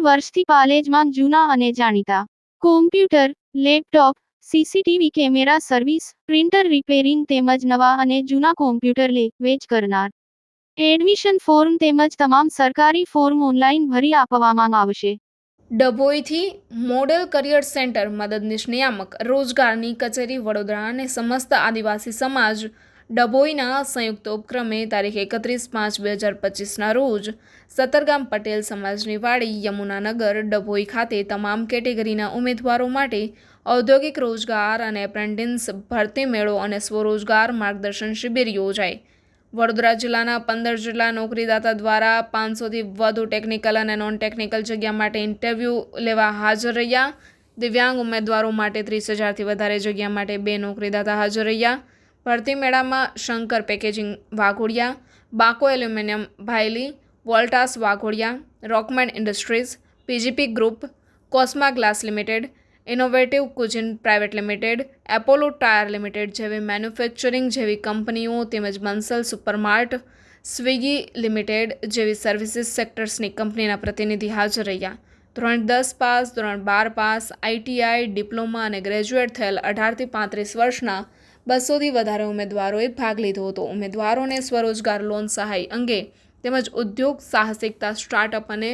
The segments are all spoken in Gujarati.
વર્ષથી પાલેજમાં જૂના અને જાણીતા. Computer, laptop, CCTV camera service, printer repairing તેમજ નવા અને જૂના કોમ્પ્યુટર લે, વેચ કરનાર. એડમિશન ફોર્મ તેમજ તમામ સરકારી ફોર્મ ઓનલાઈન ભરી આપવામાં આવશે. ડભોઈથી મોડેલ કરિયર સેન્ટર, મદદનીશ નિયામક, રોજગારની કચેરી, વડોદરા અને સમસ્ત આદિવાસી સમાજ ડભોઈના સંયુક્ત ઉપક્રમે તારીખ એકત્રીસ પાંચ બે હજાર પચીસના રોજ સતરગામ પટેલ સમાજની વાડી યમુનાનગર ડભોઈ ખાતે તમામ કેટેગરીના ઉમેદવારો માટે ઔદ્યોગિક રોજગાર અને એપ્રેન્ટિસ ભરતી મેળો અને સ્વરોજગાર માર્ગદર્શન શિબિર યોજાઈ વડોદરા જિલ્લાના પંદર જિલ્લા નોકરીદાતા દ્વારા પાંચસોથી વધુ ટેકનિકલ અને નોન ટેકનિકલ જગ્યા માટે ઇન્ટરવ્યૂ લેવા હાજર રહ્યા. દિવ્યાંગ ઉમેદવારો માટે ત્રીસ હજારથી વધારે જગ્યા માટે બે નોકરીદાતા હાજર રહ્યા. ભરતી મેળામાં Shankar packaging Waghodia, બાકો aluminium Bhayli, Voltas Waghodia, Rockman industries, PGP group, Cosma glass limited, innovative cuisine private limited, Apollo tyre limited જેવી મેન્યુફેક્ચરિંગ જેવી કંપનીઓ તેમજ બંસલ સુપરમાર્ટ, સ્વિગી લિમિટેડ જેવી સર્વિસીસ સેક્ટર્સની કંપનીના પ્રતિનિધિ હાજર રહ્યા. ધોરણ દસ પાસ, ધોરણ બાર પાસ આઈટીઆઈ ડિપ્લોમા અને ગ્રેજ્યુએટ થયેલ અઢારથી પાંત્રીસ વર્ષના બસોથી વધારે ઉમેદવારોએ ભાગ લીધો હતો. ઉમેદવારોને સ્વરોજગાર લોન સહાય અંગે તેમજ ઉદ્યોગ સાહસિકતા સ્ટાર્ટઅપ અને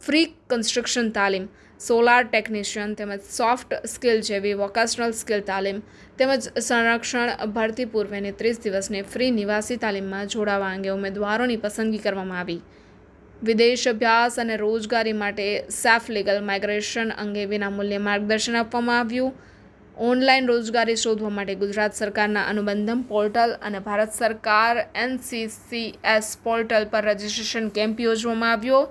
ફ્રી કન્સ્ટ્રક્શન તાલીમ સોલાર ટેકનિશિયન તેમજ સોફ્ટ સ્કિલ જેવી વોકેશનલ સ્કિલ તાલીમ તેમજ સંરક્ષણ ભરતી પૂર્વેની ત્રીસ દિવસની ફ્રી નિવાસી તાલીમમાં જોડાવા અંગે ઉમેદવારોની પસંદગી કરવામાં આવી. વિદેશ અભ્યાસ અને રોજગારી માટે સેફ લીગલ માઇગ્રેશન અંગે વિનામૂલ્યે માર્ગદર્શન આપવામાં આવ્યું. ઓનલાઈન રોજગારી શોધવા માટે ગુજરાત સરકારના અનુબંધમ પોર્ટલ અને ભારત સરકાર એનસીસીએસ પોર્ટલ પર રજિસ્ટ્રેશન કેમ્પ યોજવામાં આવ્યો.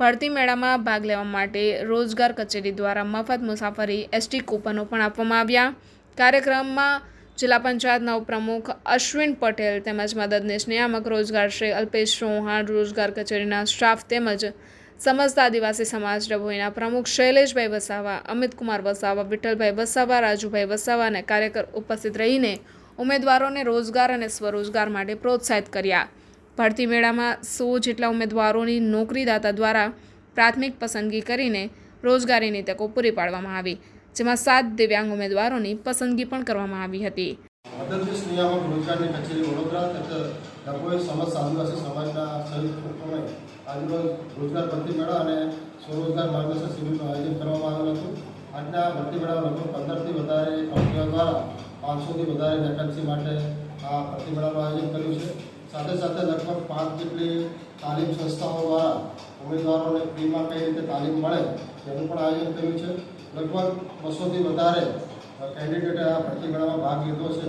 ભરતી મેળામાં ભાગ લેવા માટે રોજગાર કચેરી દ્વારા મફત મુસાફરી એસટી કૂપનો પણ આપવામાં આવ્યા. કાર્યક્રમમાં જિલ્લા પંચાયતના ઉપપ્રમુખ અશ્વિન પટેલ તેમજ મદદનીશ નિયામક રોજગાર શ્રી અલ્પેશ ચૌહાણ, રોજગાર કચેરીના સ્ટાફ તેમજ સમસ્ત આદિવાસી સમાજ ડભોઈના પ્રમુખ શૈલેષભાઈ વસાવા, અમિતકુમાર વસાવા, વિઠ્ઠલભાઈ વસાવા, રાજુભાઈ વસાવા અને કાર્યકર ઉપસ્થિત રહીને ઉમેદવારોને રોજગાર અને સ્વરોજગાર માટે પ્રોત્સાહિત કર્યા. ભરતી મેળામાં સો જેટલા ઉમેદવારોની નોકરીદાતા દ્વારા પ્રાથમિક પસંદગી કરીને રોજગારીની તકો પૂરી પાડવામાં આવી, જેમાં સાત દિવ્યાંગ ઉમેદવારોની પસંદગી પણ કરવામાં આવી હતી. નિયામક રોજગારની કચેરી વડોદરા તથા ડભોઈ સમસ્ત આદિવાસી સમાજના સંયુક્ત આજરોજ રોજગાર ભરતી મેળા અને સ્વરોજગાર માર્ગદર્શન શિબિરનું આયોજન કરવામાં આવેલ હતું. આજના ભરતી મેળામાં લગભગ પંદરથી વધારે કંપનીઓ દ્વારા પાંચસોથી વધારે વેકન્સી માટે આ ભરતી મેળાનું આયોજન કર્યું છે. સાથે સાથે લગભગ પાંચ જેટલી તાલીમ સંસ્થાઓ દ્વારા ઉમેદવારોને ફ્રીમાં કઈ રીતે તાલીમ મળે તેનું પણ આયોજન કર્યું છે. લગભગ બસોથી વધારે કેન્ડિડેટે આ ભરતી મેળામાં ભાગ લીધો છે.